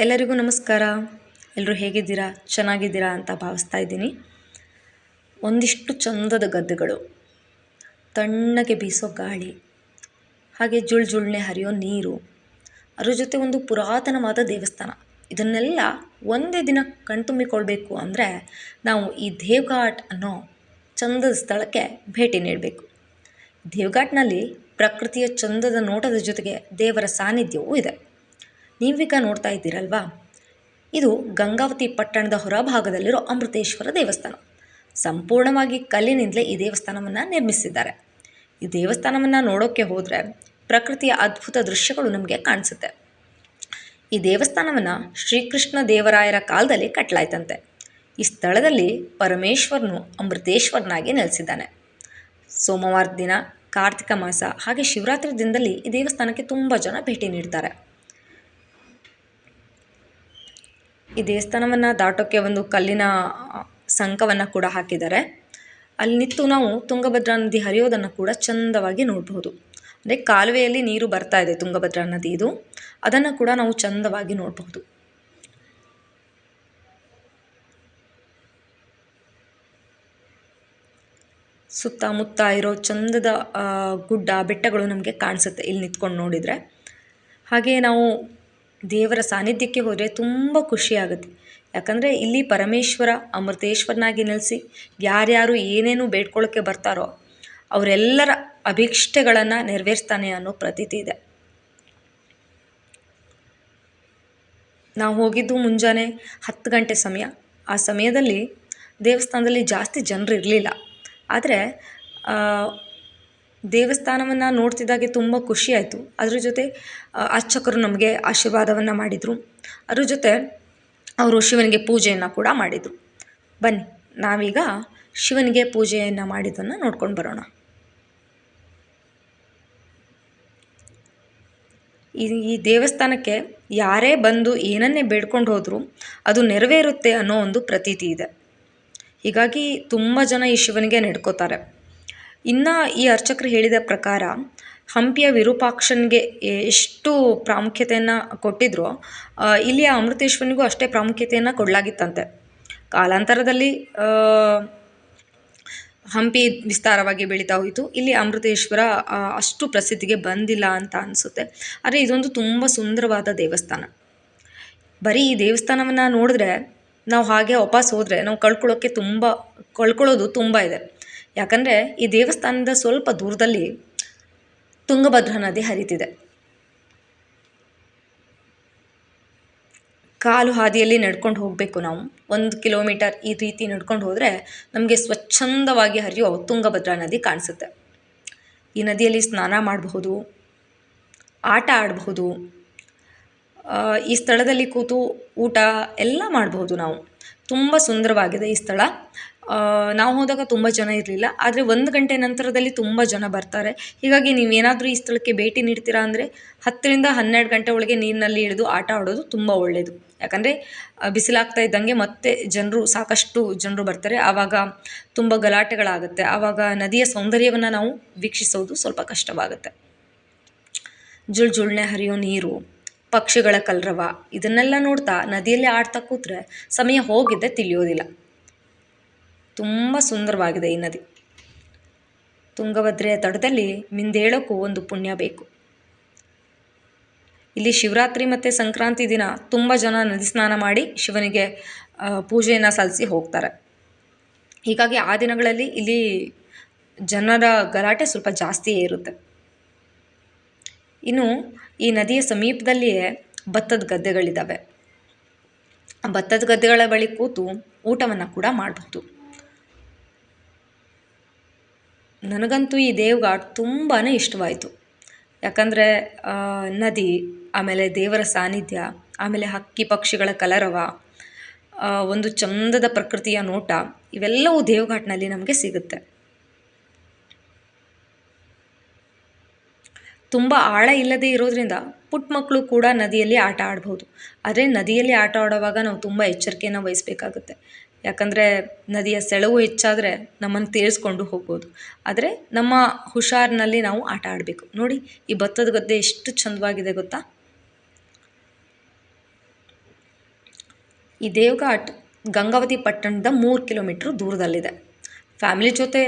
ಎಲ್ಲರಿಗೂ ನಮಸ್ಕಾರ. ಎಲ್ಲರೂ ಹೇಗಿದ್ದೀರಾ? ಚೆನ್ನಾಗಿದ್ದೀರಾ ಅಂತ ಭಾವಿಸ್ತಾ ಇದ್ದೀನಿ. ಒಂದಿಷ್ಟು ಚಂದದ ಗದ್ದೆಗಳು. ತಣ್ಣಗೆ ಬೀಸೋ ಗಾಳಿ. ಹಾಗೆ ಜುಳ್ ಜುಳ್ನೆ ಹರಿಯೋ ನೀರು. ಅದ್ರ ಜೊತೆ ಒಂದು ಪುರಾತನವಾದ ದೇವಸ್ಥಾನ. ಇದನ್ನೆಲ್ಲ ಒಂದೇ ದಿನ ಕಣ್ತುಂಬಿಕೊಳ್ಬೇಕು ಅಂದರೆ ನಾವು ಈ ದೇವ್ಘಾಟ್ ಅನ್ನೋ ಚಂದದ ಸ್ಥಳಕ್ಕೆ ಭೇಟಿ ನೀಡಬೇಕು. ದೇವ್ಘಾಟ್ನಲ್ಲಿ ಪ್ರಕೃತಿಯ ಚಂದದ ನೋಟದ ಜೊತೆಗೆ ದೇವರ ಸಾನ್ನಿಧ್ಯವೂ ಇದೆ. ನೀವೀಗ ನೋಡ್ತಾ ಇದ್ದೀರಲ್ವಾ? ಇದು ಗಂಗಾವತಿ ಪಟ್ಟಣದ ಹೊರಭಾಗದಲ್ಲಿರೋ ಅಮೃತೇಶ್ವರ ದೇವಸ್ಥಾನ. ಸಂಪೂರ್ಣವಾಗಿ ಕಲ್ಲಿನಿಂದಲೇ ಈ ದೇವಸ್ಥಾನವನ್ನು ನಿರ್ಮಿಸಿದ್ದಾರೆ. ಈ ದೇವಸ್ಥಾನವನ್ನು ನೋಡೋಕ್ಕೆ ಹೋದರೆ ಪ್ರಕೃತಿಯ ಅದ್ಭುತ ದೃಶ್ಯಗಳು ನಮಗೆ ಕಾಣಿಸುತ್ತೆ. ಈ ದೇವಸ್ಥಾನವನ್ನು ಶ್ರೀಕೃಷ್ಣ ದೇವರಾಯರ ಕಾಲದಲ್ಲಿ ಕಟ್ಟಲಾಯ್ತಂತೆ ಈ ಸ್ಥಳದಲ್ಲಿ ಪರಮೇಶ್ವರನು ಅಮೃತೇಶ್ವರನಾಗಿ ನೆಲೆಸಿದ್ದಾನೆ. ಸೋಮವಾರ ದಿನ ಕಾರ್ತಿಕ ಮಾಸ ಹಾಗೆ ಶಿವರಾತ್ರಿ ದಿನದಲ್ಲಿ ಈ ದೇವಸ್ಥಾನಕ್ಕೆ ತುಂಬ ಜನ ಭೇಟಿ ನೀಡ್ತಾರೆ. ಈ ದೇವಸ್ಥಾನವನ್ನು ದಾಟೋಕ್ಕೆ ಒಂದು ಕಲ್ಲಿನ ಸಂಕವನ್ನ ಕೂಡ ಹಾಕಿದ್ದಾರೆ. ಅಲ್ಲಿ ನಿಂತು ನಾವು ತುಂಗಭದ್ರಾ ನದಿ ಹರಿಯೋದನ್ನು ಕೂಡ ಚಂದವಾಗಿ ನೋಡಬಹುದು ಅಂದರೆ ಕಾಲುವೆಯಲ್ಲಿ ನೀರು ಬರ್ತಾ ಇದೆ ತುಂಗಭದ್ರಾ ನದಿ ಇದು. ಅದನ್ನು ಕೂಡ ನಾವು ಚಂದವಾಗಿ ನೋಡಬಹುದು ಸುತ್ತಮುತ್ತ ಇರೋ ಚಂದದ ಗುಡ್ಡ, ಬೆಟ್ಟಗಳು ನಮಗೆ ಕಾಣಿಸುತ್ತೆ ಇಲ್ಲಿ ನಿಂತ್ಕೊಂಡು ನೋಡಿದರೆ. ಹಾಗೆ ನಾವು ದೇವರ ಸಾನ್ನಿಧ್ಯಕ್ಕೆ ಹೋದರೆ ತುಂಬ ಖುಷಿಯಾಗುತ್ತೆ ಯಾಕಂದರೆ ಇಲ್ಲಿ ಪರಮೇಶ್ವರ, ಅಮೃತೇಶ್ವರನಾಗಿ ನೆಲೆಸಿ ಯಾರ್ಯಾರು ಏನೇನು ಬೇಡ್ಕೊಳ್ಳೋಕ್ಕೆ ಬರ್ತಾರೋ ಅವರೆಲ್ಲರ ಅಭೀಷ್ಟೆಗಳನ್ನು ನೆರವೇರಿಸ್ತಾನೆ ಅನ್ನೋ ಪ್ರತೀತಿ ಇದೆ. ನಾವು ಹೋಗಿದ್ದು ಮುಂಜಾನೆ ಹತ್ತು ಗಂಟೆ ಸಮಯ. ಆ ಸಮಯದಲ್ಲಿ ದೇವಸ್ಥಾನದಲ್ಲಿ ಜಾಸ್ತಿ ಜನರು ಇರಲಿಲ್ಲ. ಆದರೆ ದೇವಸ್ಥಾನವನ್ನು ನೋಡ್ತಿದ್ದಾಗೆ ತುಂಬ ಖುಷಿಯಾಯಿತು ಅದ್ರ ಜೊತೆ ಅರ್ಚಕರು ನಮಗೆ ಆಶೀರ್ವಾದವನ್ನು ಮಾಡಿದರು. ಅದ್ರ ಜೊತೆ ಅವರು ಶಿವನಿಗೆ ಪೂಜೆಯನ್ನು ಕೂಡ ಮಾಡಿದರು. ಬನ್ನಿ, ನಾವೀಗ ಶಿವನಿಗೆ ಪೂಜೆಯನ್ನು ಮಾಡಿದ್ದನ್ನು ನೋಡ್ಕೊಂಡು ಬರೋಣ. ಈ ಈ ದೇವಸ್ಥಾನಕ್ಕೆ ಯಾರೇ ಬಂದು ಏನನ್ನೇ ಬೇಡ್ಕೊಂಡು ಹೋದರೂ ಅದು ನೆರವೇರುತ್ತೆ ಅನ್ನೋ ಒಂದು ಪ್ರತೀತಿ ಇದೆ. ಹೀಗಾಗಿ ತುಂಬ ಜನ ಈ ಶಿವನಿಗೆ ನಡ್ಕೋತಾರೆ. ಇನ್ನು ಈ ಅರ್ಚಕರು ಹೇಳಿದ ಪ್ರಕಾರ ಹಂಪಿಯ ವಿರೂಪಾಕ್ಷನಿಗೆ ಎಷ್ಟು ಪ್ರಾಮುಖ್ಯತೆಯನ್ನು ಕೊಟ್ಟಿದ್ರೋ ಇಲ್ಲಿಯ ಅಮೃತೇಶ್ವರನಿಗೂ ಅಷ್ಟೇ ಪ್ರಾಮುಖ್ಯತೆಯನ್ನು ಕೊಡಲಾಗಿತ್ತಂತೆ. ಕಾಲಾಂತರದಲ್ಲಿ ಹಂಪಿ ವಿಸ್ತಾರವಾಗಿ ಬೆಳೀತಾ ಹೋಯಿತು. ಇಲ್ಲಿ ಅಮೃತೇಶ್ವರ ಅಷ್ಟು ಪ್ರಸಿದ್ಧಿಗೆ ಬಂದಿಲ್ಲ ಅಂತ ಅನಿಸುತ್ತೆ. ಆದರೆ ಇದೊಂದು ತುಂಬ ಸುಂದರವಾದ ದೇವಸ್ಥಾನ. ಬರೀ ಈ ದೇವಸ್ಥಾನವನ್ನು ನೋಡಿದ್ರೆ, ನಾವು ಹಾಗೆ ವಾಪಸ್ ಹೋದರೆ ನಾವು ಕಳ್ಕೊಳ್ಳೋಕ್ಕೆ ತುಂಬ ಕಳ್ಕೊಳ್ಳೋದು ತುಂಬ ಇದೆ. ಯಾಕಂದರೆ ಈ ದೇವಸ್ಥಾನದ ಸ್ವಲ್ಪ ದೂರದಲ್ಲಿ ತುಂಗಭದ್ರಾ ನದಿ ಹರಿತಿದೆ. ಕಾಲು ಹಾದಿಯಲ್ಲಿ ನಡ್ಕೊಂಡು ಹೋಗಬೇಕು ನಾವು. ಒಂದು ಕಿಲೋಮೀಟರ್ ಈ ರೀತಿ ನಡ್ಕೊಂಡು ಹೋದರೆ ನಮಗೆ ಸ್ವಚ್ಛಂದವಾಗಿ ಹರಿಯೋ ತುಂಗಭದ್ರಾ ನದಿ ಕಾಣಿಸುತ್ತೆ. ಈ ನದಿಯಲ್ಲಿ ಸ್ನಾನ ಮಾಡಬಹುದು, ಆಟ ಆಡಬಹುದು ಈ ಸ್ಥಳದಲ್ಲಿ ಕೂತು ಊಟ ಎಲ್ಲ ಮಾಡಬಹುದು ನಾವು. ತುಂಬ ಸುಂದರವಾಗಿದೆ ಈ ಸ್ಥಳ. ನಾವು ಹೋದಾಗ ತುಂಬ ಜನ ಇರಲಿಲ್ಲ, ಆದರೆ ಒಂದು ಗಂಟೆ ನಂತರದಲ್ಲಿ ತುಂಬ ಜನ ಬರ್ತಾರೆ. ಹೀಗಾಗಿ ನೀವೇನಾದರೂ ಈ ಸ್ಥಳಕ್ಕೆ ಭೇಟಿ ನೀಡ್ತೀರಾ ಅಂದರೆ ಹತ್ತರಿಂದ ಹನ್ನೆರಡು ಗಂಟೆ ಒಳಗೆ ನೀರಿನಲ್ಲಿ ಇಳಿದು ಆಟ ಆಡೋದು ತುಂಬ ಒಳ್ಳೆಯದು ಯಾಕಂದರೆ ಬಿಸಿಲಾಗ್ತಾ ಇದ್ದಂಗೆ ಮತ್ತೆ ಜನರು, ಸಾಕಷ್ಟು ಜನರು ಬರ್ತಾರೆ. ಆವಾಗ ತುಂಬ ಗಲಾಟೆಗಳಾಗುತ್ತೆ. ಆವಾಗ ನದಿಯ ಸೌಂದರ್ಯವನ್ನು ನಾವು ವೀಕ್ಷಿಸೋದು ಸ್ವಲ್ಪ ಕಷ್ಟವಾಗುತ್ತೆ. ಜುಳ್ ಜುಳ್ನೆ ಹರಿಯೋ ನೀರು, ಪಕ್ಷಿಗಳ ಕಲರವ, ಇದನ್ನೆಲ್ಲ ನೋಡ್ತಾ ನದಿಯಲ್ಲಿ ಆಡ್ತಾ ಕೂತ್ರೆ ಸಮಯ ಹೋಗಿದ್ದೆ ತಿಳಿಯೋದಿಲ್ಲ. ತುಂಬ ಸುಂದರವಾಗಿದೆ ಈ ನದಿ. ತುಂಗಭದ್ರೆಯ ತಡದಲ್ಲಿ ಮಿಂದೇಳೋಕ್ಕೂ ಒಂದು ಪುಣ್ಯ ಬೇಕು. ಇಲ್ಲಿ ಶಿವರಾತ್ರಿ ಮತ್ತು ಸಂಕ್ರಾಂತಿ ದಿನ ತುಂಬ ಜನ ನದಿ ಸ್ನಾನ ಮಾಡಿ ಶಿವನಿಗೆ ಪೂಜೆಯನ್ನು ಸಲ್ಲಿಸಿ ಹೋಗ್ತಾರೆ. ಹೀಗಾಗಿ ಆ ದಿನಗಳಲ್ಲಿ ಇಲ್ಲಿ ಜನರ ಗಲಾಟೆ ಸ್ವಲ್ಪ ಜಾಸ್ತಿಯೇ ಇರುತ್ತೆ. ಇನ್ನು ಈ ನದಿಯ ಸಮೀಪದಲ್ಲಿಯೇ ಭತ್ತದ ಗದ್ದೆಗಳಿದ್ದಾವೆ. ಭತ್ತದ ಗದ್ದೆಗಳ ಬಳಿ ಕೂತು ಊಟವನ್ನು ಕೂಡ ಮಾಡಬಹುದು. ನನಗಂತೂ ಈ ದೇವ್ಘಾಟ್ ತುಂಬಾ ಇಷ್ಟವಾಯಿತು. ಯಾಕಂದರೆ ನದಿ, ಆಮೇಲೆ ದೇವರ ಸಾನ್ನಿಧ್ಯ, ಆಮೇಲೆ ಹಕ್ಕಿ ಪಕ್ಷಿಗಳ ಕಲರವ ಒಂದು ಚಂದದ ಪ್ರಕೃತಿಯ ನೋಟ, ಇವೆಲ್ಲವೂ ದೇವ್ಘಾಟ್ನಲ್ಲಿ ನಮಗೆ ಸಿಗುತ್ತೆ. ತುಂಬ ಆಳ ಇಲ್ಲದೆ ಇರೋದ್ರಿಂದ ಪುಟ್ಟ ಮಕ್ಕಳು ಕೂಡ ನದಿಯಲ್ಲಿ ಆಟ ಆಡ್ಬೋದು. ಆದರೆ ನದಿಯಲ್ಲಿ ಆಟ ಆಡುವಾಗ ನಾವು ತುಂಬ ಎಚ್ಚರಿಕೆಯನ್ನು ವಹಿಸಬೇಕಾಗುತ್ತೆ. ಯಾಕಂದರೆ ನದಿಯ ಸೆಳವು ಹೆಚ್ಚಾದರೆ ನಮ್ಮನ್ನು ತೇಲಿಸ್ಕೊಂಡು ಹೋಗ್ಬೋದು. ಆದರೆ ನಮ್ಮ ಹುಷಾರಿನಲ್ಲಿ ನಾವು ಆಟ ಆಡಬೇಕು. ನೋಡಿ, ಈ ಭತ್ತದ ಗದ್ದೆ ಎಷ್ಟು ಚಂದವಾಗಿದೆ ಗೊತ್ತಾ? ಈ ದೇವ್ಘಾಟ್ ಗಂಗಾವತಿ ಪಟ್ಟಣದ ಮೂರು ಕಿಲೋಮೀಟ್ರ್ ದೂರದಲ್ಲಿದೆ. ಫ್ಯಾಮಿಲಿ ಜೊತೆ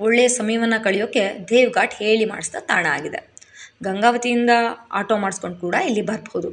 ಒಳ್ಳೆಯ ಸಮಯವನ್ನು ಕಳೆಯೋಕ್ಕೆ ದೇವ್ಘಾಟ್ ಹೇಳಿ ಮಾಡಿಸಿದ ತಾಣ ಆಗಿದೆ. ಗಂಗಾವತಿಯಿಂದ ಆಟೋ ಮಾಡಿಸ್ಕೊಂಡು ಕೂಡ ಇಲ್ಲಿ ಬರ್ಬೋದು.